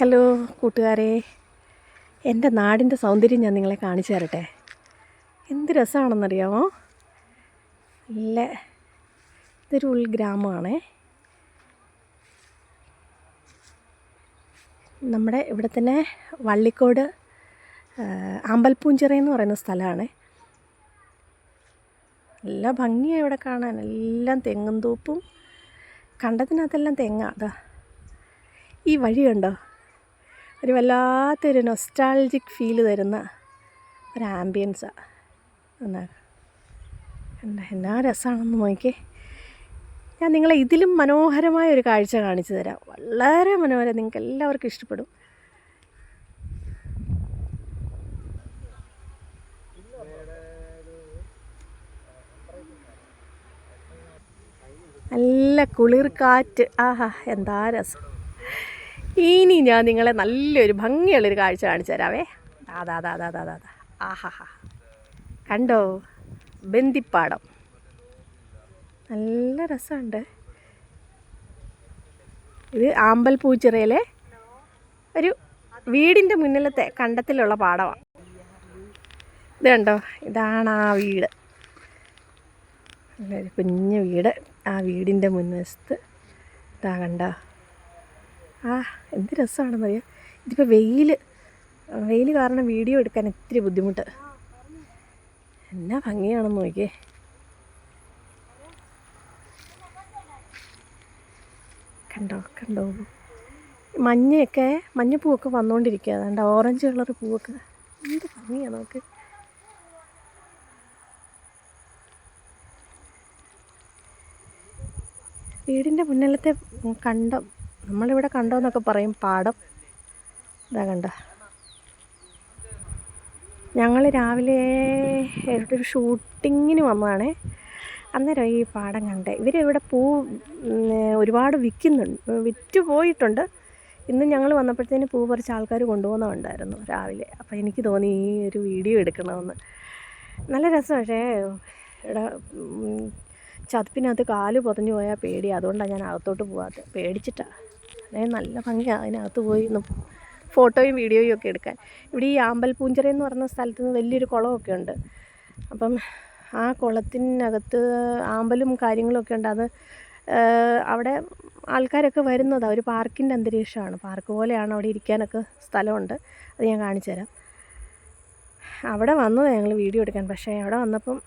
Hello കൂട്ടുകാരെ. എന്റെ നാടിന്റെ സൗന്ദര്യം ഞാൻ നിങ്ങളെ കാണിച്ചു തരട്ടെ? എന്ത് രസമാണെന്നറിയാമോ? നല്ല ഇതൊരു ഉൾഗ്രാമമാണേ. നമ്മുടെ ഇവിടെ തന്നെ വള്ളിക്കോട് അമ്പൽപ്പൂഞ്ചിറ എന്ന് പറയുന്ന സ്ഥലമാണ്. നല്ല ഭംഗിയാണ് ഇവിടെ കാണാൻ. എല്ലാം തെങ്ങും തൂപ്പും. കണ്ടതിനകത്തെല്ലാം തെങ്ങാ. അതാ ഈ വഴി കണ്ടോ? ഒരു വല്ലാത്തൊരു നൊസ്റ്റാൾജിക് ഫീൽ തരുന്ന ഒരു ആംബിയൻസാണ് എന്നാ എന്താ എന്നാ രസമാണെന്ന് നോക്കിയേ. ഞാൻ നിങ്ങളെ ഇതിലും മനോഹരമായ ഒരു കാഴ്ച കാണിച്ചു തരാം. വളരെ മനോഹരം നിങ്ങൾക്ക് എല്ലാവർക്കും ഇഷ്ടപ്പെടും. നല്ല കുളിർ കാറ്റ് ആഹാ എന്താ രസം. ഇനി ഞാൻ നിങ്ങളെ നല്ലൊരു ഭംഗിയുള്ളൊരു കാഴ്ച കാണിച്ചു തരാവേ. അതാ അതാ അതാ അതാ അതാ ആഹാ കണ്ടോ? ബന്ദിപ്പാടം. നല്ല രസമുണ്ട്. ഇത് ആമ്പൽ പൂച്ചിറയിലെ ഒരു വീടിന്റെ മുന്നിലത്തെ കണ്ടത്തിലുള്ള പാടമാണ് ഇത് കണ്ടോ? ഇതാണ് ആ വീട്. കുഞ്ഞു വീട്. ആ വീടിന്റെ മുൻവശത്ത്. ഇതാ കണ്ടോ? ആ എന്ത് രസമാണെന്നറിയാം? ഇതിപ്പോൾ വെയിൽ വെയിൽ കാരണം വീഡിയോ എടുക്കാൻ ഇത്തിരി ബുദ്ധിമുട്ട്. എന്നാ ഭംഗിയാണെന്ന് നോക്കിയേ. കണ്ടോ കണ്ടോ? മഞ്ഞയൊക്കെ മഞ്ഞപ്പൂവൊക്കെ വന്നുകൊണ്ടിരിക്കുക അതുകൊണ്ട് ഓറഞ്ച് കളർ പൂവൊക്കെ. എന്ത് ഭംഗിയാണ് നമുക്ക് വീടിന്റെ മുന്നിലത്തെ കണ്ടം നമ്മളിവിടെ കണ്ടോന്നൊക്കെ പറയും പാടം. ഇതാ കണ്ട? ഞങ്ങൾ രാവിലെ ഒരു ഷൂട്ടിങ്ങിന് വന്നതാണേ. അന്നേരം ഈ പാടം കണ്ടേ. ഇവരിവിടെ പൂ ഒരുപാട് വിൽക്കുന്നുണ്ട്. വിറ്റ് പോയിട്ടുണ്ട്. ഇന്ന് ഞങ്ങൾ വന്നപ്പോഴത്തേന് പൂ കുറച്ച് ആൾക്കാർ കൊണ്ടുപോകുന്നുണ്ടായിരുന്നു രാവിലെ. അപ്പോൾ എനിക്ക് തോന്നി ഈ ഒരു വീഡിയോ എടുക്കണമെന്ന്. നല്ല രസം. പക്ഷേ ഇവിടെ ചതുപ്പിനകത്ത് കാൽ പൊതഞ്ഞു പോയാൽ പേടി അതുകൊണ്ടാണ് ഞാൻ അകത്തോട്ട് പോകാത്തത് പേടിച്ചിട്ടാണ് അതേ നല്ല ഭംഗിയാണ് അതിനകത്ത് പോയി ഒന്ന് ഫോട്ടോയും വീഡിയോയും ഒക്കെ എടുക്കാൻ. ഇവിടെ ഈ ആമ്പൽപൂഞ്ചിറ എന്ന് പറഞ്ഞ സ്ഥലത്ത് നിന്ന് വലിയൊരു കുളമൊക്കെ ഉണ്ട്. അപ്പം ആ കുളത്തിനകത്ത് ആമ്പലും കാര്യങ്ങളൊക്കെ ഉണ്ട്. അത് അവിടെ ആൾക്കാരൊക്കെ വരുന്നതാണ് ഒരു പാർക്കിന്റെ അന്തരീക്ഷമാണ്. പാർക്ക് പോലെയാണ് അവിടെ ഇരിക്കാനൊക്കെ സ്ഥലമുണ്ട്. അത് ഞാൻ കാണിച്ചു തരാം. അവിടെ വന്നതാണ് ഞങ്ങൾ വീഡിയോ എടുക്കാൻ. പക്ഷേ അവിടെ വന്നപ്പം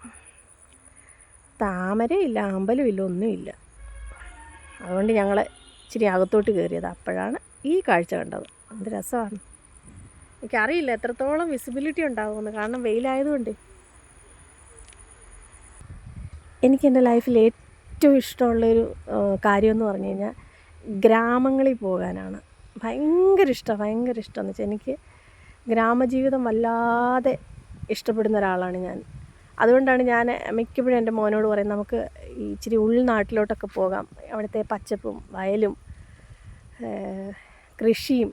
താമരയില്ല അമ്പലമില്ല ഒന്നുമില്ല. അതുകൊണ്ട് ഞങ്ങൾ ഇച്ചിരി അകത്തോട്ട് കയറിയത്. അപ്പോഴാണ് ഈ കാഴ്ച കണ്ടത്. എന്ത് രസമാണ്. എനിക്കറിയില്ല എത്രത്തോളം വിസിബിലിറ്റി ഉണ്ടാകുമെന്ന് കാരണം വെയിലായതുകൊണ്ട്. എനിക്ക് എന്റെ ലൈഫിൽ ഏറ്റവും ഇഷ്ടമുള്ളൊരു കാര്യമെന്ന് പറഞ്ഞു കഴിഞ്ഞാൽ ഗ്രാമങ്ങളിൽ പോകാനാണ്. ഭയങ്കര ഇഷ്ടം ഭയങ്കര ഇഷ്ടമെന്ന് വെച്ചാൽ എനിക്ക് ഗ്രാമജീവിതം വല്ലാതെ ഇഷ്ടപ്പെടുന്ന ഒരാളാണ് ഞാൻ. അതുകൊണ്ടാണ് ഞാൻ മിക്കപ്പോഴും എന്റെ മോനോട് പറയും നമുക്ക് ഇച്ചിരി ഉൾനാട്ടിലോട്ടൊക്കെ പോകാം. അവിടുത്തെ പച്ചപ്പും വയലും കൃഷിയും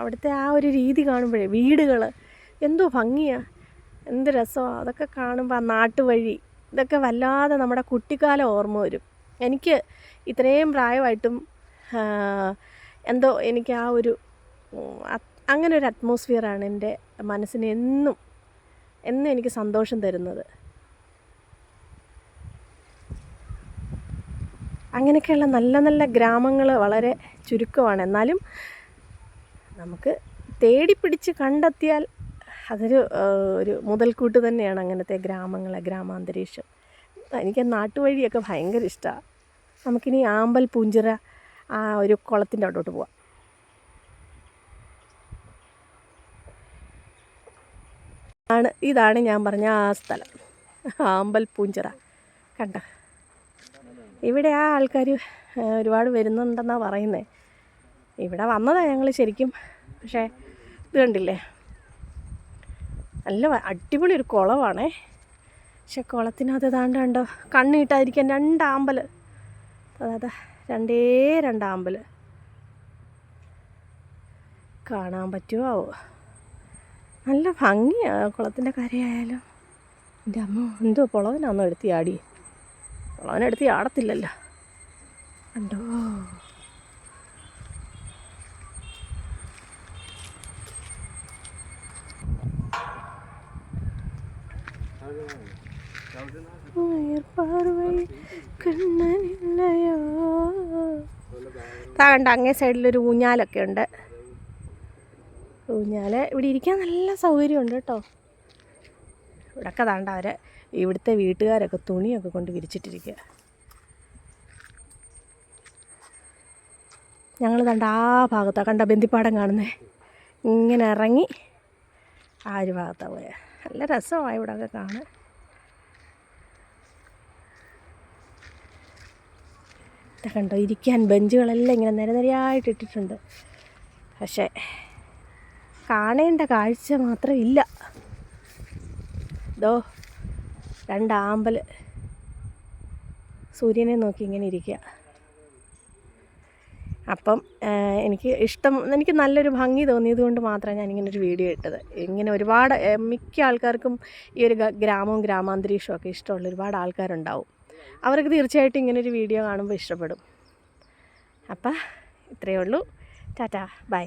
അവിടുത്തെ ആ ഒരു രീതി കാണുമ്പോഴേ വീടുകൾ എന്തോ ഭംഗിയാണ് എന്ത് രസമാണ് അതൊക്കെ കാണുമ്പോൾ ആ നാട്ടുവഴി ഇതൊക്കെ വല്ലാതെ നമ്മുടെ കുട്ടിക്കാലം ഓർമ്മ വരും. എനിക്ക് ഇത്രയും പ്രായമായിട്ടും എന്തോ എനിക്ക് ആ ഒരു അങ്ങനെ ഒരു അറ്റ്മോസ്ഫിയറാണ് എന്റെ മനസ്സിന് എന്നും എന്നും എനിക്ക് സന്തോഷം തരുന്നത്. അങ്ങനെയൊക്കെയുള്ള നല്ല നല്ല ഗ്രാമങ്ങൾ വളരെ ചുരുക്കമാണ്. എന്നാലും നമുക്ക് തേടിപ്പിടിച്ച് കണ്ടെത്തിയാൽ അതൊരു ഒരു മുതൽക്കൂട്ട് തന്നെയാണ് അങ്ങനത്തെ ഗ്രാമങ്ങളെ ഗ്രാമാന്തരീക്ഷം. എനിക്ക് നാട്ടുവഴിയൊക്കെ ഭയങ്കര ഇഷ്ടമാണ് നമുക്കിനി ആമ്പൽ പൂഞ്ചിറ ആ ഒരു കുളത്തിന്റെ അവിടോട്ട് പോവാം. ആണ്. ഇതാണ് ഞാൻ പറഞ്ഞ ആ സ്ഥലം. ആമ്പൽ പൂഞ്ചിറ. കണ്ട. ഇവിടെ ആ ആൾക്കാർ ഒരുപാട് വരുന്നുണ്ടെന്നാണ് പറയുന്നത് ഇവിടെ വന്നതാണ് ഞങ്ങൾ ശരിക്കും. പക്ഷേ ഇത് കണ്ടില്ലേ? നല്ല അടിപൊളി ഒരു കുളമാണേ പക്ഷെ കുളത്തിനകത്ത് ഏതാണ്ട് കണ്ടോ? കണ്ണിട്ടായിരിക്കാൻ രണ്ടാമ്പൽ അതാ രണ്ടേ രണ്ടാമ്പൽ കാണാൻ പറ്റുമോ നല്ല ഭംഗിയാണ് കുളത്തിന്റെ കരയായാലും. എന്റെ അമ്മ എന്തോ പുളവനാന്നോ എടുത്തി ആടി. പുളവനെടുത്തി ആടത്തില്ലല്ലോ. കണ്ടോ? കണ്ണനില്ലയോ? താ കണ്ട അങ്ങേ സൈഡിലൊരു ഊഞ്ഞാലൊക്കെ ഉണ്ട്. ഊഞ്ഞാൽ ഇവിടെ ഇരിക്കാൻ നല്ല സൗകര്യമുണ്ട് കേട്ടോ. ഇവിടെയൊക്കെ താണ്ട അവരെ ഇവിടുത്തെ വീട്ടുകാരൊക്കെ തുണിയൊക്കെ കൊണ്ട് വിരിച്ചിട്ടിരിക്കുക ഞങ്ങൾ കണ്ട ആ ഭാഗത്താണ് കണ്ട ബന്ദിപ്പാടം കാണുന്നേ? ഇങ്ങനെ ഇറങ്ങി ആ ഒരു ഭാഗത്താണ് പോയത് നല്ല രസമാണ് ഇവിടെയൊക്കെ കാണാൻ. കണ്ടോ ഇരിക്കാൻ ബെഞ്ചുകളെല്ലാം ഇങ്ങനെ നിരനിരയായിട്ട് ഇട്ടിട്ടുണ്ട്. പക്ഷേ കാണേണ്ട കാഴ്ച മാത്രം ഇല്ല ദോ രണ്ട് ആമ്പൽ. സൂര്യനെ നോക്കി ഇങ്ങനെ ഇരിക്കുക. അപ്പം എനിക്ക് ഇഷ്ടം എനിക്ക് നല്ലൊരു ഭംഗി തോന്നിയത് കൊണ്ട് മാത്രമാണ് ഞാനിങ്ങനെ ഒരു വീഡിയോ ഇട്ടത്. ഇങ്ങനെ ഒരുപാട് മിക്ക ആൾക്കാർക്കും ഈ ഒരു ഗ്രാമവും ഗ്രാമാന്തരീക്ഷവും ഒക്കെ ഇഷ്ടമുള്ള ഒരുപാട് ആൾക്കാരുണ്ടാവും. അവർക്ക് തീർച്ചയായിട്ടും ഇങ്ങനൊരു വീഡിയോ കാണുമ്പോൾ ഇഷ്ടപ്പെടും. അപ്പം ഇത്രയേ ഉള്ളൂ. Tata bye.